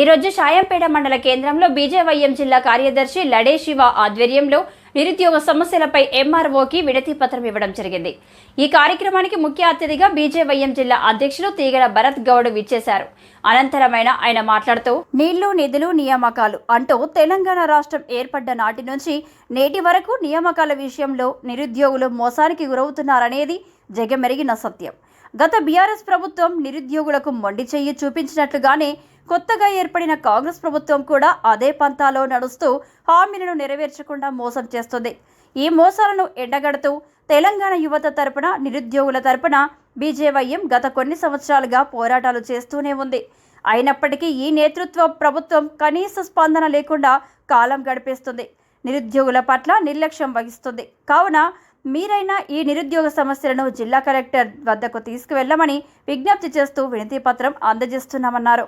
ఈరోజు షాయంపేట మండల కేంద్రంలో బీజేవైఎం జిల్లా కార్యదర్శి లడే శివ ఆధ్వర్యంలో నిరుద్యోగ సమస్యలపై ఎంఆర్ఓకి విడతి పత్రం ఇవ్వడం జరిగింది. ఈ కార్యక్రమానికి ముఖ్య అతిథిగా బీజేవైఎం జిల్లా అధ్యక్షులు తీగల భరత్ గౌడ్ విచ్చేశారు. అనంతరమైన ఆయన మాట్లాడుతూ నీళ్ళు నిధులు నియామకాలు అంటూ తెలంగాణ రాష్ట్రం ఏర్పడ్డ నాటి నుంచి నేటి వరకు నియామకాల విషయంలో నిరుద్యోగులు మోసానికి గురవుతున్నారనేది జగమెరిగిన సత్యం. గత బీఆర్ఎస్ ప్రభుత్వం నిరుద్యోగులకు మొండి చెయ్యి చూపించినట్లుగానే కొత్తగా ఏర్పడిన కాంగ్రెస్ ప్రభుత్వం కూడా అదే పంతాలో నడుస్తూ హామీలను నెరవేర్చకుండా మోసం చేస్తుంది. ఈ మోసాలను ఎండగడుతూ తెలంగాణ యువత తరపున నిరుద్యోగుల తరపున బీజేవైఎం గత కొన్ని సంవత్సరాలుగా పోరాటాలు చేస్తూనే ఉంది. అయినప్పటికీ ఈ నేతృత్వ ప్రభుత్వం కనీస స్పందన లేకుండా కాలం గడిపేస్తుంది. నిరుద్యోగుల పట్ల నిర్లక్ష్యం వహిస్తుంది. కావున మీరైనా ఈ నిరుద్యోగ సమస్యలను జిల్లా కలెక్టర్ వద్దకు తీసుకువెళ్ళమని విజ్ఞప్తి చేస్తూ వినతి పత్రం అందజేస్తున్నామన్నారు.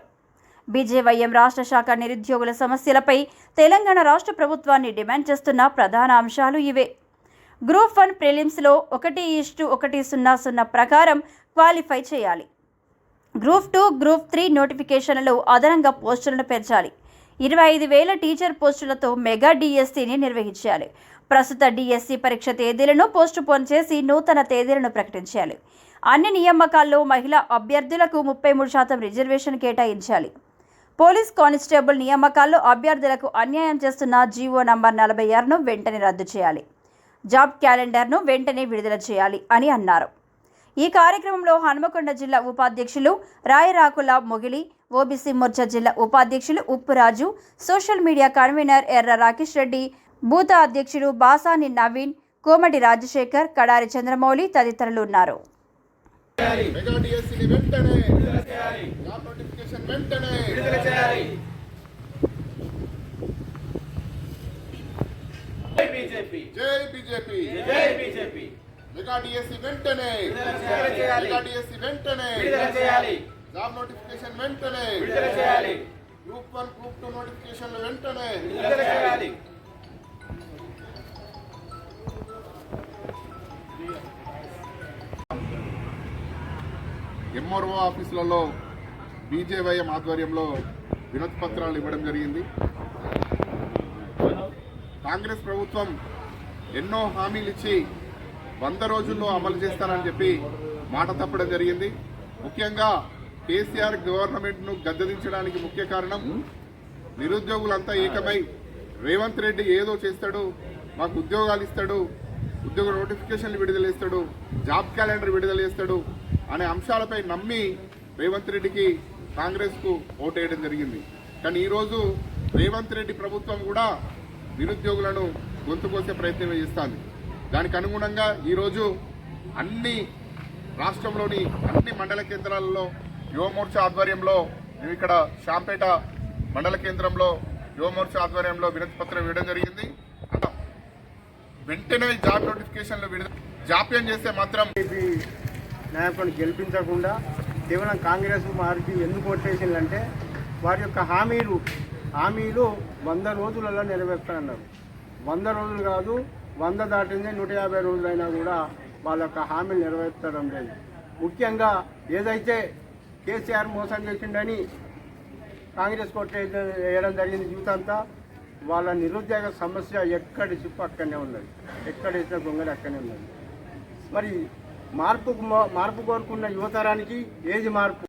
బీజేవైఎం రాష్ట్ర శాఖ నిరుద్యోగుల సమస్యలపై తెలంగాణ రాష్ట్ర ప్రభుత్వాన్ని డిమాండ్ చేస్తున్న ప్రధాన అంశాలు ఇవే. గ్రూప్ వన్ ప్రిలిమ్స్లో ఒకటి ఇష్టు ఒకటి సున్నా సున్నా ప్రకారం క్వాలిఫై చేయాలి. గ్రూప్ టూ గ్రూప్ త్రీ నోటిఫికేషన్లలో అదనంగా పోస్టులను పెంచాలి. ఇరవై ఐదు వేల టీచర్ పోస్టులతో మెగా డిఎస్సిని నిర్వహించాలి. ప్రస్తుత డిఎస్సి పరీక్ష తేదీలను పోస్టుపోన్ చేసి నూతన తేదీలను ప్రకటించాలి. అన్ని నియామకాల్లో మహిళా అభ్యర్థులకు ముప్పై మూడు శాతం రిజర్వేషన్ కేటాయించాలి. పోలీస్ కానిస్టేబుల్ నియామకాల్లో అభ్యర్థులకు అన్యాయం చేస్తున్న జీవో నంబర్ నలభై ఆరును వెంటనే రద్దు చేయాలి. జాబ్ క్యాలెండర్ను వెంటనే విడుదల చేయాలి అని అన్నారు. ఈ కార్యక్రమంలో హనుమకొండ జిల్లా ఉపాధ్యక్షులు రాయరాకుల మొగిలి ఓబీసీ మోర్చా జిల్లా ఉపాధ్యక్షులు ఉప్పురాజు సోషల్ మీడియా కన్వీనర్ ఎర్ర రాకేష్ రెడ్డి బూత అధ్యక్షుడు బాసాని నవీన్ కోమటి రాజశేఖర్ కడారి చంద్రమౌళి తదితరులు ఉన్నారు. మెగా డిఎస్సిని వెంటనే జాబ్ నోటిఫికేషన్ వెంటనే జై బీజేపీ. జై బీజేపీ. జై బీజేపీ. మెగా డిఎస్సి వెంటనే. మెగా డిఎస్సి వెంటనే విడుదల చేయాలి. జాబ్ నోటిఫికేషన్ వెంటనే విడుదల చేయాలి. గ్రూప్ వన్ గ్రూప్ టూ నోటిఫికేషన్లు వెంటనే ఎంఆర్ఓ ఆఫీసులలో బీజేవైఎం ఆధ్వర్యంలో వినతి పత్రాలు ఇవ్వడం జరిగింది. కాంగ్రెస్ ప్రభుత్వం ఎన్నో హామీలు ఇచ్చి వంద రోజుల్లో అమలు చేస్తానని చెప్పి మాట తప్పడం జరిగింది. ముఖ్యంగా కేసీఆర్ గవర్నమెంట్ను గద్దెదించడానికి ముఖ్య కారణం నిరుద్యోగులంతా ఏకమై రేవంత్ రెడ్డి ఏదో చేస్తాడు మాకు ఉద్యోగాలు ఇస్తాడు ఉద్యోగ నోటిఫికేషన్లు విడుదల చేస్తాడు జాబ్ క్యాలెండర్ విడుదల చేస్తాడు అనే అంశాలపై నమ్మి రేవంత్ రెడ్డికి కాంగ్రెస్కు ఓటేయడం జరిగింది. కానీ ఈరోజు రేవంత్ రెడ్డి ప్రభుత్వం కూడా నిరుద్యోగులను గొంతుకోసే ప్రయత్నం చేస్తుంది. దానికి అనుగుణంగా ఈరోజు అన్ని రాష్ట్రంలోని అన్ని మండల కేంద్రాలలో యువమోర్చా ఆధ్వర్యంలో మేము ఇక్కడ శాంపేట మండల కేంద్రంలో యువమోర్చా ఆధ్వర్యంలో వినతి పత్రం వేయడం జరిగింది. వెంటనే జాబ్ నోటిఫికేషన్లు విడుదల జాప్యం చేస్తే మాత్రం ఇది నాయకులను గెలిపించకుండా కేవలం కాంగ్రెస్ వారికి ఎందుకు ఓటేసిందంటే వారి యొక్క హామీలు హామీలు వంద రోజులలో నెరవేర్తారన్నారు వంద రోజులు కాదు వంద దాటిందే నూట యాభై రోజులైనా కూడా వాళ్ళ యొక్క హామీలు నెరవేర్చడం లేదు. ముఖ్యంగా ఏదైతే కేసీఆర్ మోసం చేసిండని కాంగ్రెస్ కొట్టే వేయడం జరిగింది జీవితంతా వాళ్ళ నిరుద్యోగ సమస్య ఎక్కడి చిప్పు అక్కడనే ఉన్నది. ఎక్కడ ఇచ్చిన గొంగలి అక్కడనే ఉన్నది. మరి మార్పు మార్పు కోరుకున్న యువతరానికి ఏది మార్పు?